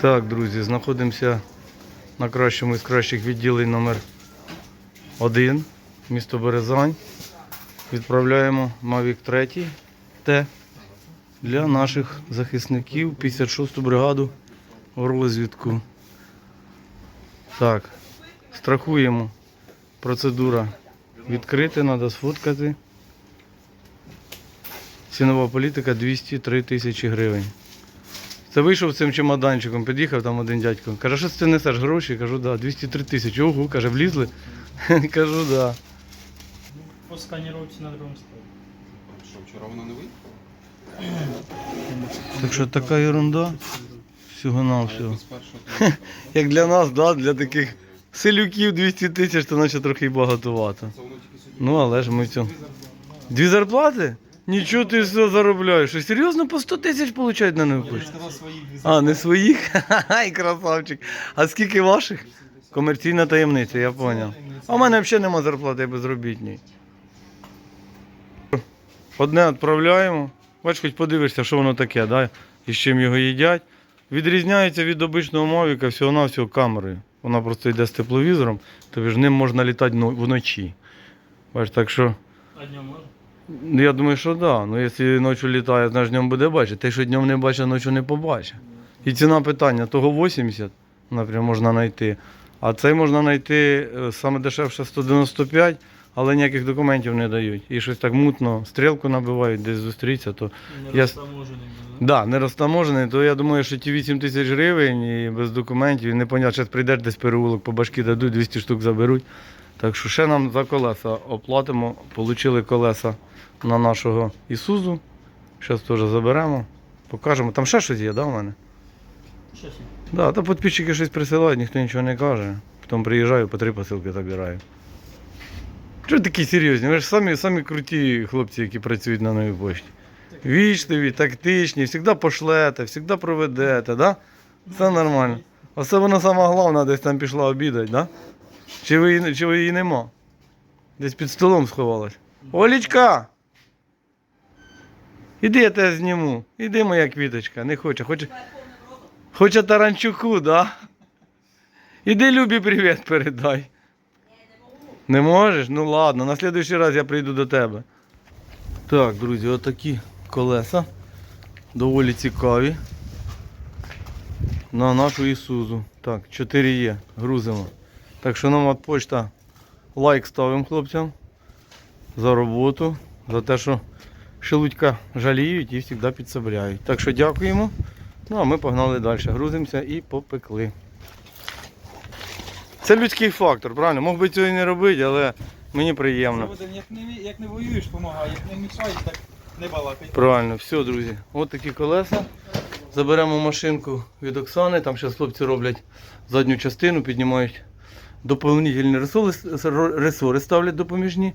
Так, друзі, знаходимося на кращому із кращих відділень номер 1 місто Березань. Відправляємо Mavic 3 Т для наших захисників 56-ту бригаду в розвідку. Так, страхуємо. Процедура відкрити, треба сфоткати. Цінова політика 203 тисячі гривень. Це вийшов з цим чемоданчиком, під'їхав там один дядько. Каже, що ти несеш гроші? Кажу, да, 203 тисячі. Ого, каже, влізли? Кажу, да. По сканіровці на другому столі. Що, вчора воно не вийшло? Так що така ерунда. Всього на всього. З першого Як для нас, да, для таких селюків 200 тисяч, то наче трохи й багатовато. це воно тільки сьогодні. Ну, але ж ми цього. Дві зарплати? Нічого ти все заробляєш. Що серйозно по 100 тисяч получають на сказав своїх А, не своїх? Ха-ха, красавчик. А скільки ваших? Комерційна таємниця, я зрозумів. А в мене взагалі нема зарплати я безробітній. Одне відправляємо. Бач, хоч подивишся, що воно таке, да? і з чим його їдять. Відрізняється від обичного мавіка всього-навсього камерою. Вона просто йде з тепловізором, тобі ж ним можна літати но- вночі. Бач, так що. А днем можна? Ну, я думаю, що так. Да. Ну, якщо ночі літає, значить днем буде бачити. Те, що днем не бачить, ночі не побачить. І ціна питання, того 80, наприклад, можна знайти. А цей можна знайти е, саме дешевше 195, але ніяких документів не дають. І щось так мутно, стрілку набивають, десь зустріться, то. Не Я-. Да, не розтаможений, то я думаю, що ті 8 тисяч гривень і без документів, і не понятно, зараз прийдеш десь переулок, по башки дадуть, 200 штук заберуть. Так що ще нам за колеса оплатимо. Получили колеса на нашого Ісузу. Зараз теж заберемо, покажемо. Там ще щось є, да, в мене? Щось. є. Да, та підписчики щось присилають, ніхто нічого не каже. Потім приїжджаю, по три посилки забираю. Чого такі серйозні? Ви ж самі, самі круті хлопці, які працюють на новій пошті. Вічливі, тактичні, завжди пошлете, завжди проведете, да? Все нормально. Особливо сама головна десь там пішла обідати, да? Чи ви, чи ви її нема? Десь під столом сховалась. Олічка! Іди я тебе зніму. Іди, моя квіточка, не хоче. Хоче, хоче таранчуку, да? Іди Любі привіт передай. Не можеш? Ну ладно, на следующий раз я прийду до тебе. Так, друзі, отакі колеса. Доволі цікаві. На нашу Ісузу. Так, 4 є. Грузимо. Так що нам от почта лайк ставимо хлопцям за роботу, за те, що шелудька жаліють і завжди підсобляють. Так що дякуємо. Ну а ми погнали далі. Грузимося і попекли. Це людський фактор, правильно? Мог би цього і не робити, але мені приємно. Як не, як не воюєш, допомагає, як не мішаєш, так не балакай. Правильно, все, друзі. От такі колеса. Заберемо машинку від Оксани. Там зараз хлопці роблять задню частину, піднімають доповнительні ресори, ресори ставлять допоміжні.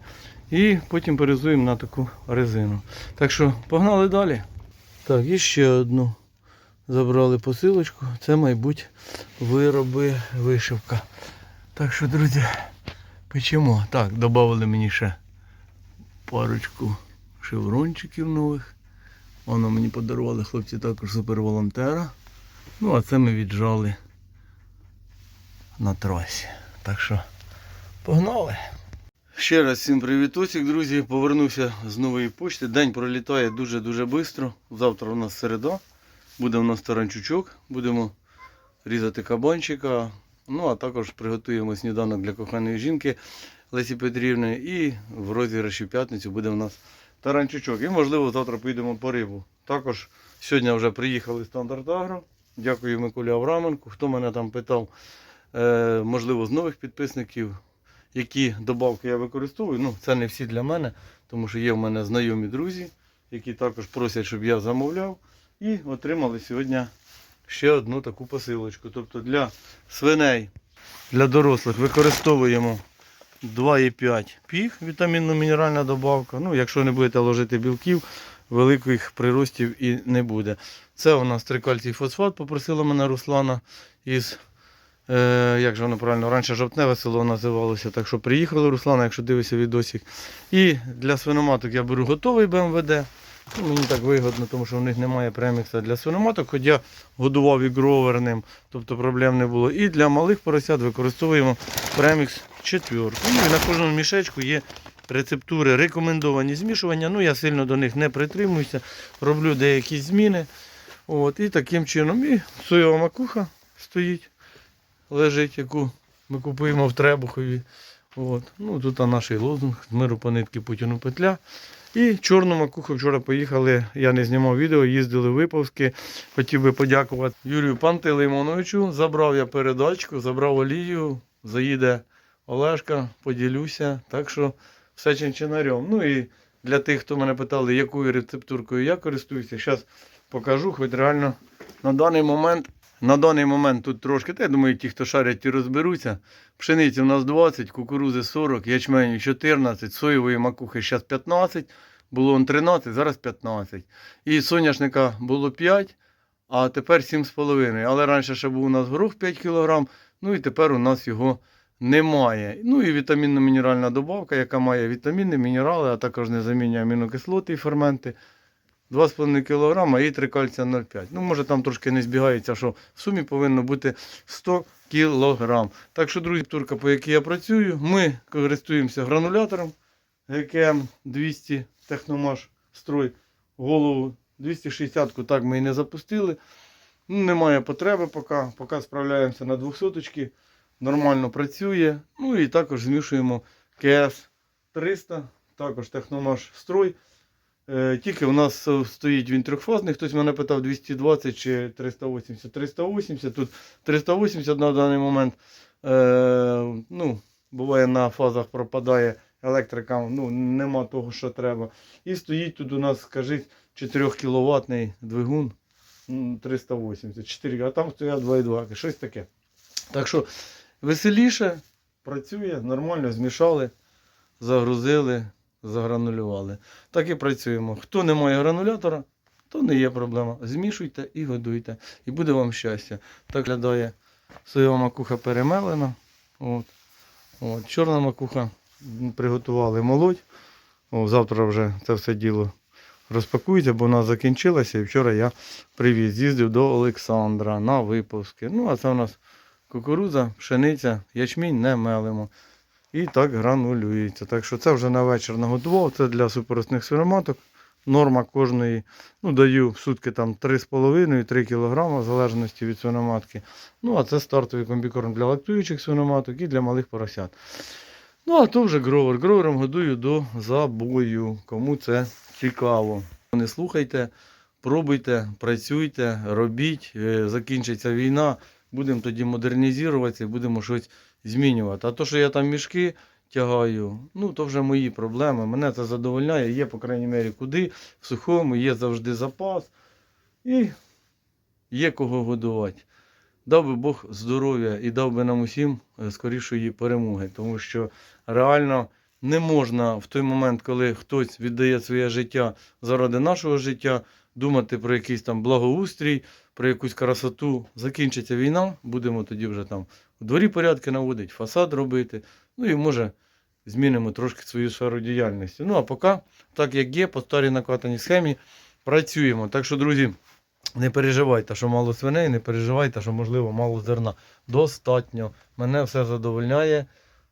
І потім перезуємо на таку резину. Так що погнали далі. Так, і ще одну. Забрали посилочку. Це, мабуть, вироби вишивка. Так що, друзі, печемо. Так, додали мені ще парочку шеврончиків нових. Воно мені подарували хлопці також суперволонтера. Ну, а це ми віджали на трасі. Так що погнали. Ще раз всім привітусик, друзі. Повернувся з нової почти. День пролітає дуже-дуже швидко. Завтра у нас середа. Буде у нас таранчучок. Будемо різати кабанчика. Ну, а також приготуємо сніданок для коханої жінки Лесі Петрівни. І в розіграші в п'ятницю буде у нас таранчучок. І, можливо, завтра поїдемо по рибу. Також сьогодні вже приїхали стандарт Агро. Дякую Миколі Авраменку. Хто мене там питав, можливо, з нових підписників, які добавки я використовую. Ну, це не всі для мене, тому що є в мене знайомі друзі, які також просять, щоб я замовляв. І отримали сьогодні ще одну таку посилочку. Тобто для свиней, для дорослих використовуємо 2,5 піг, вітамінно-мінеральна добавка. Ну, якщо не будете ложити білків, великих приростів і не буде. Це у нас трикальцій фосфат, попросила мене Руслана із, е, як же воно правильно, раніше жовтневе село називалося. Так що приїхали Руслана, якщо дивишся відосик. І для свиноматок я беру готовий БМВД. Ну, мені так вигодно, тому що в них немає премікса для свиноматок, хоч я годував і гроверним, тобто проблем не було. І для малих поросят використовуємо премікс четвірку. Ну, і на кожному мішечку є рецептури, рекомендовані змішування. Ну, я сильно до них не притримуюся, роблю деякі зміни. От, і таким чином. І соєва макуха стоїть, лежить, яку ми купуємо в Требухові. От. Ну, тут наш лозунг з миру по нитки Путіну петля. І чорну макуху вчора поїхали, я не знімав відео, їздили виповзки. Хотів би подякувати Юрію Пантелеймоновичу. Забрав я передачку, забрав олію, заїде Олешка, поділюся. Так що все чинчинарем. Ну і для тих, хто мене питали, якою рецептуркою я користуюся, зараз покажу, хоч реально на даний момент. На даний момент тут трошки, та я думаю, ті, хто шарять, ті розберуться. Пшениці у нас 20, кукурузи 40, ячменю 14, соєвої макухи зараз 15, було он 13, зараз 15. І соняшника було 5, а тепер 7,5. Але раніше ще був у нас горох 5 кг, ну і тепер у нас його немає. Ну і вітамінно-мінеральна добавка, яка має вітаміни, мінерали, а також не замінює амінокислоти і ферменти. 2,5 кг і 3 кальція 0,5. Ну, може там трошки не збігається, що в сумі повинно бути 100 кг. Так що, друзі, турка, по якій я працюю, ми користуємося гранулятором ГКМ 200 Техномаш строй. Голову 260-ку так ми і не запустили. Ну, немає потреби поки. Поки справляємося на 200 Нормально працює. Ну і також змішуємо КС 300, також Техномаш строй. Е, Тільки у нас е, стоїть він трьохфазний. Хтось мене питав 220 чи 380. 380. Тут 380 на даний момент. Е, ну, буває на фазах пропадає електрика, ну, нема того, що треба. І стоїть тут у нас, скажіть, 4 кВт двигун 380, 4, а там стоять 2,2, щось таке. Так що веселіше, працює, нормально змішали, загрузили, загранулювали. Так і працюємо. Хто не має гранулятора, то не є проблема. Змішуйте і годуйте. І буде вам щастя. Так глядає соєва макуха перемелена. От. От. Чорна макуха приготували молоть. О, завтра вже це все діло розпакується, бо вона закінчилася. І вчора я привіз, їздив до Олександра на випуски. Ну, а це у нас кукурудза, пшениця, ячмінь не мелимо. І так гранулюється. Так що це вже на вечір наготував. Це для супоросних свиноматок. Норма кожної, ну, даю в сутки там 3,5-3 кг, в залежності від свиноматки. Ну, а це стартовий комбікорм для лактуючих свиноматок і для малих поросят. Ну, а то вже гровер. Гровером годую до забою. Кому це цікаво. Не слухайте, пробуйте, працюйте, робіть. Е, Закінчиться війна, будемо тоді модернізуватися будемо щось змінювати. А то, що я там мішки тягаю, ну то вже мої проблеми. Мене це задовольняє. Є, по крайній мірі, куди, в сухому, є завжди запас і є кого годувати. Дав би Бог здоров'я і дав би нам усім е, скорішої перемоги, тому що реально не можна в той момент, коли хтось віддає своє життя заради нашого життя, думати про якийсь там благоустрій, про якусь красоту. Закінчиться війна, будемо тоді вже там у дворі порядки наводити, фасад робити. Ну і може змінимо трошки свою сферу діяльності. Ну а поки, так як є, по старій накатаній схемі працюємо. Так що, друзі, не переживайте, що мало свиней, не переживайте, що можливо мало зерна. Достатньо. Мене все задовольняє.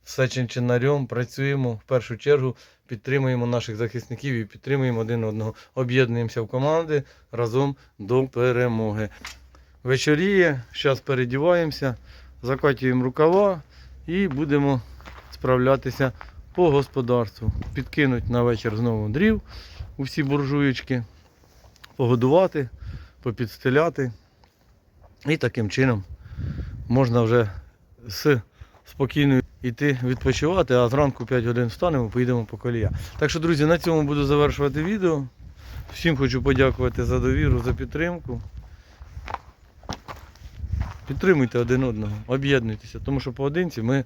Все чинчинарем, працюємо в першу чергу, підтримуємо наших захисників і підтримуємо один одного. Об'єднуємося в команди разом до перемоги. Вечоріє, зараз передіваємося, закатуємо рукава і будемо справлятися по господарству. Підкинуть на вечір знову дрів у всі буржуєчки, погодувати, попідстеляти. І таким чином можна вже з спокійно йти відпочивати, а зранку 5 годин встанемо, поїдемо по колія. Так що, друзі, на цьому буду завершувати відео. Всім хочу подякувати за довіру, за підтримку. Підтримуйте один одного, об'єднуйтеся, тому що поодинці ми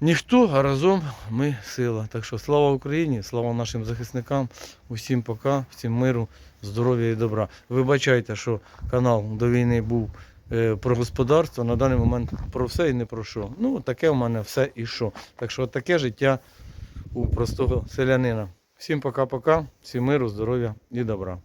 ніхто, а разом ми сила. Так що слава Україні, слава нашим захисникам, усім пока, всім миру, здоров'я і добра. Вибачайте, що канал до війни був про господарство, на даний момент про все і не про що. Ну, таке в мене все і що. Так що таке життя у простого селянина. Всім пока-пока, всім миру, здоров'я і добра.